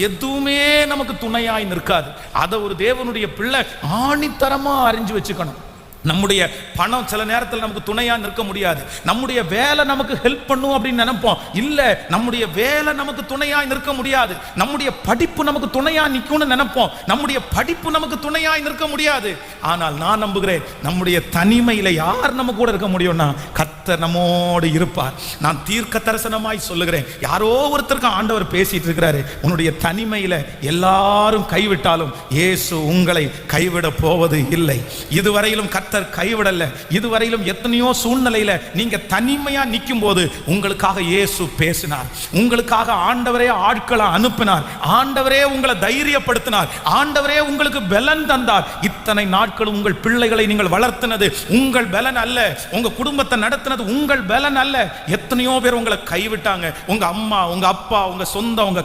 எதுவுமே நமக்கு துணையாய் நிற்காது. அதை ஒரு தேவனுடைய பிள்ளை ஆணித்தரமா அறிஞ்சு வச்சுக்கணும். நம்முடைய பணம் சில நேரத்தில் நமக்கு துணையா நிற்க முடியாது. நம்முடைய வேலை நமக்கு ஹெல்ப் பண்ணும் அப்படின்னு நினைப்போம். இல்ல நம்முடைய வேலை நமக்கு துணையா நிற்க முடியாது. நம்முடைய படிப்பு நமக்கு துணையா நிற்கும்னு நினைப்போம். நம்முடைய படிப்பு நமக்கு துணையாக நிற்க முடியாது. ஆனால் நான் நம்புகிறேன் நம்முடைய தனிமையில யார் நம்ம கூட இருக்க முடியும்னா கத்தர் நம்மோடு இருப்பார். நான் தீர்க்க தரிசனமாய் சொல்லுகிறேன். யாரோ ஒருத்தருக்கு ஆண்டவர் பேசிட்டு இருக்கிறாரு. உன்னுடைய தனிமையில எல்லாரும் கைவிட்டாலும் இயேசு உங்களை கைவிட போவது இல்லை. இதுவரையிலும் கத்தர் கைவிடல. இதுவரையிலும் எத்தனையோ சூழ்நிலையில நீங்க தனிமையா நிற்கும் போது உங்களுக்காக இயேசு பேசினார். உங்களுக்காக ஆண்டவரே ஆட்களை அனுப்பினார். ஆண்டவரே உங்களை தைரியப்படுத்தினார். ஆண்டவரே உங்களுக்கு பலன் தந்தார். இத்தனை நாட்கள் உங்கள் பிள்ளைகளை நீங்கள் வளர்த்தினது உங்கள் பலன் அல்ல. உங்க குடும்பத்தை நடத்தினது உங்கள் பலன் அல்ல. எத்தனையோ பேர் உங்களை கைவிட்டாங்க. உங்க அம்மா உங்க அப்பா உங்க சொந்தம் உங்க